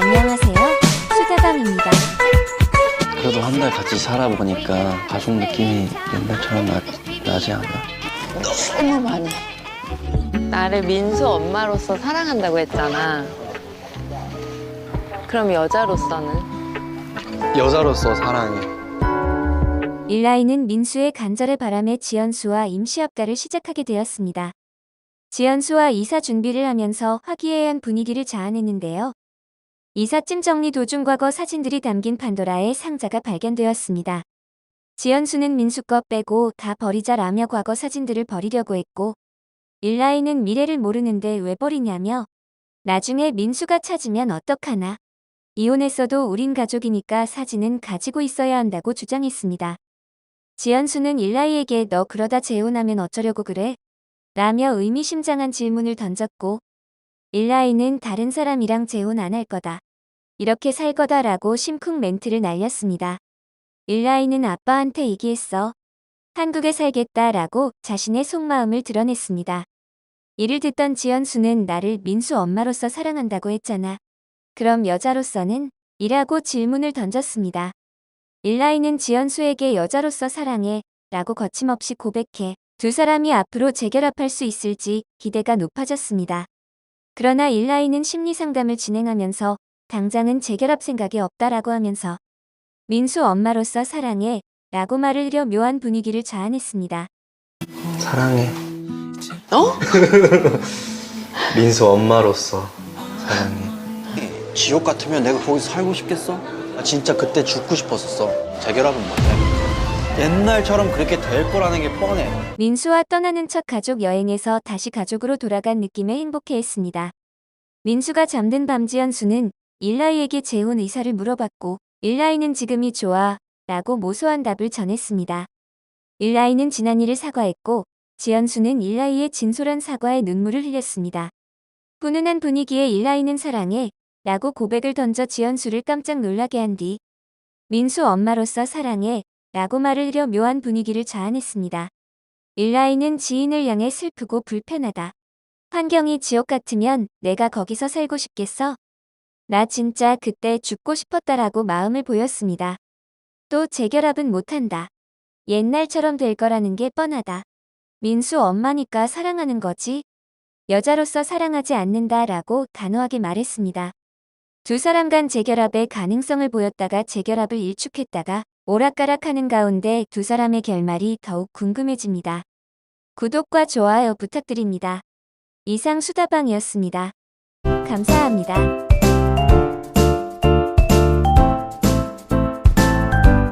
안녕하세요. 수다방입니다. 그래도 한 달 같이 살아보니까 가족 느낌이 옛날처럼 나, 나지 않아? 너무 많이. 나를 민수 엄마로서 사랑한다고 했잖아. 그럼 여자로서는? 여자로서 사랑해. 일라이는 민수의 간절의 바람에 지연수와 임시합가를 시작하게 되었습니다. 지연수와 이사 준비를 하면서 화기애애한 분위기를 자아냈는데요. 이삿짐 정리 도중 과거 사진들이 담긴 판도라의 상자가 발견되었습니다. 지연수는 민수 것 빼고 다 버리자라며 과거 사진들을 버리려고 했고, 일라이는 미래를 모르는데 왜 버리냐며, 나중에 민수가 찾으면 어떡하나. 이혼했어도 우린 가족이니까 사진은 가지고 있어야 한다고 주장했습니다. 지연수는 일라이에게 너 그러다 재혼하면 어쩌려고 그래? 라며 의미심장한 질문을 던졌고 일라이는 다른 사람이랑 재혼 안 할 거다. 이렇게 살 거다라고 심쿵 멘트를 날렸습니다. 일라이는 아빠한테 얘기했어. 한국에 살겠다라고 자신의 속마음을 드러냈습니다. 이를 듣던 지연수는 나를 민수 엄마로서 사랑한다고 했잖아. 그럼 여자로서는? 이라고 질문을 던졌습니다. 일라이는 지연수에게 여자로서 사랑해 라고 거침없이 고백해 두 사람이 앞으로 재결합할 수 있을지 기대가 높아졌습니다. 그러나 일라이는 심리 상담을 진행하면서 당장은 재결합 생각이 없다라고 하면서 민수 엄마로서 사랑해 라고 말을 이려 묘한 분위기를 자아냈습니다. 사랑해. 어? 민수 엄마로서 사랑해. 지옥 같으면 내가 거기서 살고 싶겠어? 나 진짜 그때 죽고 싶었었어. 재결합은 못해. 옛날처럼 그렇게 될 거라는 게 뻔해. 민수와 떠나는 첫 가족 여행에서 다시 가족으로 돌아간 느낌에 행복해했습니다. 민수가 잠든 밤 지연수는 일라이에게 재혼 의사를 물어봤고 일라이는 지금이 좋아 라고 모소한 답을 전했습니다. 일라이는 지난 일을 사과했고 지연수는 일라이의 진솔한 사과에 눈물을 흘렸습니다. 훈훈한 분위기에 일라이는 사랑해 라고 고백을 던져 지연수를 깜짝 놀라게 한 뒤 민수 엄마로서 사랑해 라고 말을 이려 묘한 분위기를 자아냈습니다. 일라이는 지인을 향해 슬프고 불편하다. 환경이 지옥 같으면 내가 거기서 살고 싶겠어? 나 진짜 그때 죽고 싶었다라고 마음을 보였습니다. 또 재결합은 못한다. 옛날처럼 될 거라는 게 뻔하다. 민수 엄마니까 사랑하는 거지. 여자로서 사랑하지 않는다라고 단호하게 말했습니다. 두 사람 간 재결합의 가능성을 보였다가 재결합을 일축했다가 오락가락하는 가운데 두 사람의 결말이 더욱 궁금해집니다. 구독과 좋아요 부탁드립니다. 이상 수다방이었습니다. 감사합니다.